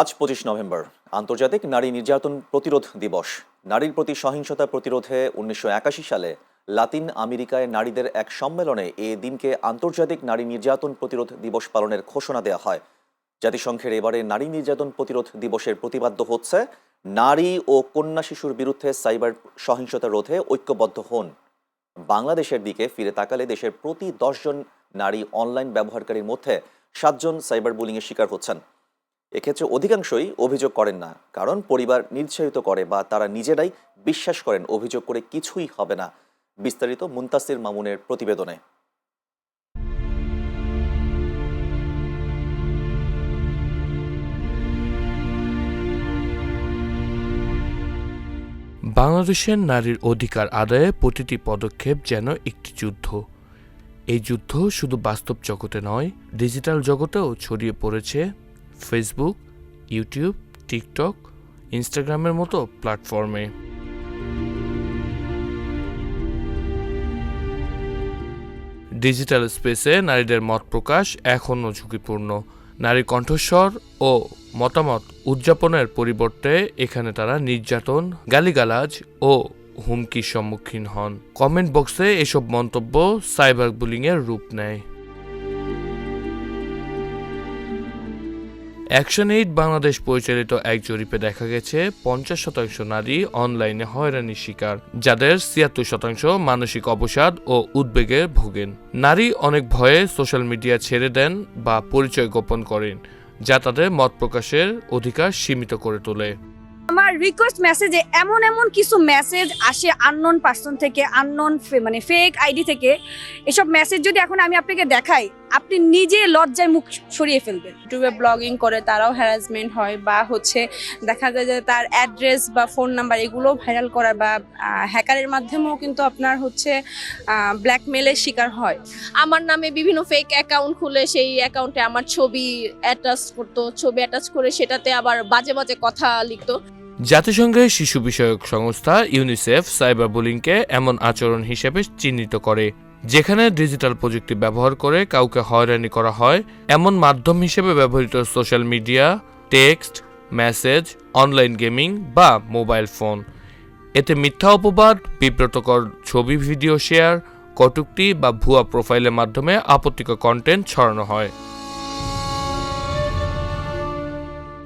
আজ পঁচিশ নভেম্বর, আন্তর্জাতিক নারী নির্যাতন প্রতিরোধ দিবস। নারীর প্রতি সহিংসতা প্রতিরোধে উনিশশো একাশি সালে লাতিন আমেরিকায় নারীদের এক সম্মেলনে এ দিনকে আন্তর্জাতিক নারী নির্যাতন প্রতিরোধ দিবস পালনের ঘোষণা দেওয়া হয়। জাতিসংঘের এবারে নারী নির্যাতন প্রতিরোধ দিবসের প্রতিবাদ্য হচ্ছে, নারী ও কন্যা শিশুর বিরুদ্ধে সাইবার সহিংসতা রোধে ঐক্যবদ্ধ হন। বাংলাদেশের দিকে ফিরে তাকালে দেশের প্রতি দশজন নারী অনলাইন ব্যবহারকারীর মধ্যে সাতজন সাইবার বুলিংয়ের শিকার হচ্ছেন। এক্ষেত্রে অধিকাংশই অভিযোগ করেন না, কারণ পরিবার নিরুৎসাহিত করে বা তারা নিজেরাই বিশ্বাস করেন অভিযোগ করে কিছুই হবে না, বিস্তারিত মুন্তাসির মামুনের প্রতিবেদনে। বাংলাদেশের নারীর অধিকার আদায়ে প্রতিটি পদক্ষেপ যেন একটি যুদ্ধ। এই যুদ্ধ শুধু বাস্তব জগতে নয়, ডিজিটাল জগতেও ছড়িয়ে পড়েছে ফেসবুক ইউটিউব টিকটক ইনস্টাগ্রামের মতো প্ল্যাটফর্মে ডিজিটাল স্পেসে নারীদের মত প্রকাশ এখনও ঝুঁকিপূর্ণ। নারী কণ্ঠস্বর ও মতামত উদযাপনের পরিবর্তে এখানে তারা নির্যাতন, গালিগালাজ ও হুমকির সম্মুখীন হন। কমেন্ট বক্সে এসব মন্তব্য সাইবার বুলিংয়ের রূপ নেয়। অ্যাকশন এইড বাংলাদেশ পরিচালিত এক জরিপে দেখা গেছে, পঞ্চাশ শতাংশ নারী অনলাইনে হয়রানির শিকার, যাদের ছিয়াত্তর শতাংশ মানসিক অবসাদ ও উদ্বেগে ভোগেন। নারী অনেক ভয়ে সোশ্যাল মিডিয়া ছেড়ে দেন বা পরিচয় গোপন করেন, যা তাদের মত প্রকাশের অধিকার সীমিত করে তোলে। আমার রিকোয়েস্ট মেসেজে এমন এমন কিছু মেসেজ আসে আননোন পার্সন থেকে আননোন মানে ফেক আইডি থেকে। এসব মেসেজ যদি এখন আমি আপনাকে দেখাই আপনি নিজে লজ্জায় মুখ সরিয়ে ফেলবেন। ইউটিউবে ব্লগিং করে তারাও হ্যারাসমেন্ট হয় বা হচ্ছে দেখা যায় যে তার অ্যাড্রেস বা ফোন নাম্বার এগুলো ভাইরাল করা বা হ্যাকারের মাধ্যমেও কিন্তু আপনার হচ্ছে ব্ল্যাকমেলের শিকার হয়। আমার নামে বিভিন্ন ফেক অ্যাকাউন্ট খুলে সেই অ্যাকাউন্টে আমার ছবি অ্যাটাচ করতো ছবি অ্যাটাচ করে সেটাতে আবার বাজে বাজে কথা লিখতো। জাতিসংঘের শিশু বিষয়ক সংস্থা ইউনিসেফ সাইবার বুলিংকে এমন আচরণ হিসেবে চিহ্নিত করে। যেখানে ডিজিটাল প্রযুক্তি ব্যবহার করে কাউকে হয়রানি করা হয়, এমন মাধ্যম হিসেবে ব্যবহৃত social media text message online gaming বা মোবাইল ফোন এতে মিথ্যা অপবাদ, বিব্রতকর ছবি ভিডিও শেয়ার কটূক্তি বা ভুয়া প্রোফাইলের মাধ্যমে আপত্তিকর কন্টেন্ট ছড়ানো হয়।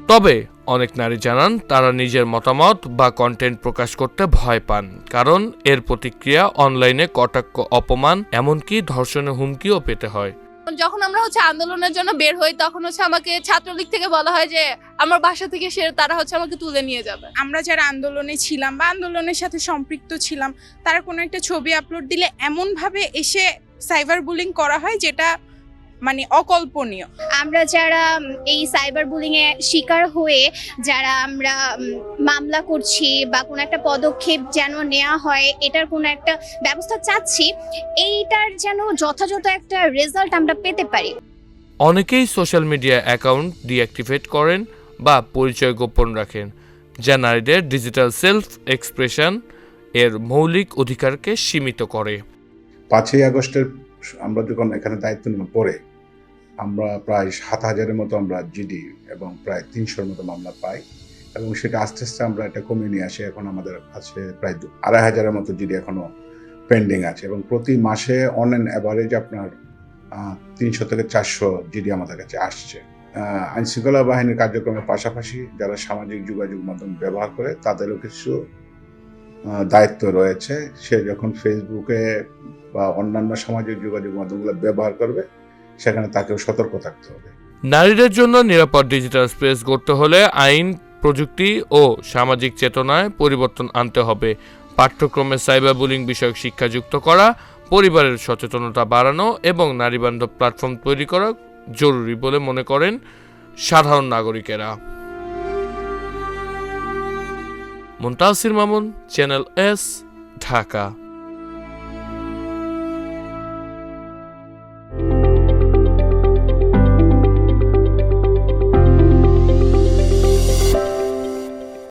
তবে অনেক নারী জানান তারা নিজের মতামত বা কন্টেন্ট প্রকাশ করতে ভয় পান কারণ এর প্রতিক্রিয়া অনলাইনে কটাক্ষ অপমান এমনকি ধর্ষণের হুমকিও পেতে হয়। যখন আমরা হচ্ছে আন্দোলনের জন্য বের হই তখন হচ্ছে আমাকে ছাত্রলীগ থেকে বলা হয় যে আমার বাসা থেকে সে তারা হচ্ছে আমাকে তুলে নিয়ে যাবে। আমরা যারা আন্দোলনে ছিলাম বা আন্দোলনের সাথে সম্পৃক্ত ছিলাম তারা কোনো একটা ছবি আপলোড দিলে এমনভাবে এসে সাইবার বুলিং করা হয় যেটা মানে অকল্পনীয়। আমরা যারা এই সাইবার বুলিং এ শিকার হয়ে যারা আমরা মামলা করছি বা কোনো একটা পদক্ষেপ যেন নেওয়া হয় এটার কোনো একটা ব্যবস্থা চাচ্ছি এইটার যেন যথাযথ একটা রেজাল্ট আমরা পেতে পারি। অনেকেই সোশ্যাল মিডিয়া অ্যাকাউন্ট ডিঅ্যাক্টিভেট করেন বা পরিচয় গোপন রাখেন যা নারীদের ডিজিটাল সেলফ এক্সপ্রেশন এর মৌলিক অধিকারকে সীমিত করে। পাঁচই আগস্টের আমরা যখন এখানে দায়িত্ব নেওয়ার পরে আমরা প্রায় সাত হাজারের মতো আমরা জিডি এবং প্রায় তিনশোর মতো মামলা পাই এবং সেটা আস্তে আস্তে আমরা এটা কমিয়ে নিয়ে আসি। এখন আমাদের কাছে প্রায় আড়াই হাজারের মতো জিডি এখনও পেন্ডিং আছে এবং প্রতি মাসে অন অ্যান অ্যাভারেজ আপনার তিনশো থেকে চারশো জিডি আমাদের কাছে আসছে। আইনশৃঙ্খলা বাহিনীর কার্যক্রমের পাশাপাশি যারা সামাজিক যোগাযোগ মাধ্যম ব্যবহার করে তাদেরও কিছু দায়িত্ব রয়েছে। সে যখন ফেসবুকে বা অন্যান্য সামাজিক যোগাযোগ মাধ্যমগুলো ব্যবহার করবে সেখানে তাকেও সতর্ক থাকতে হবে। নারীদের জন্য নিরাপদ ডিজিটাল স্পেস গড়তে হলে আইন, প্রযুক্তি ও সামাজিক চেতনায় পরিবর্তন আনতে হবে। পাঠ্যক্রমে সাইবার বুলিং বিষয়ক শিক্ষা যুক্ত করা, পরিবারের সচেতনতা বাড়ানো এবং নারীবান্ধব প্ল্যাটফর্ম তৈরি করা জরুরি বলে মনে করেন সাধারণ নাগরিকেরা। Muntasir Mamun channel S Dhaka.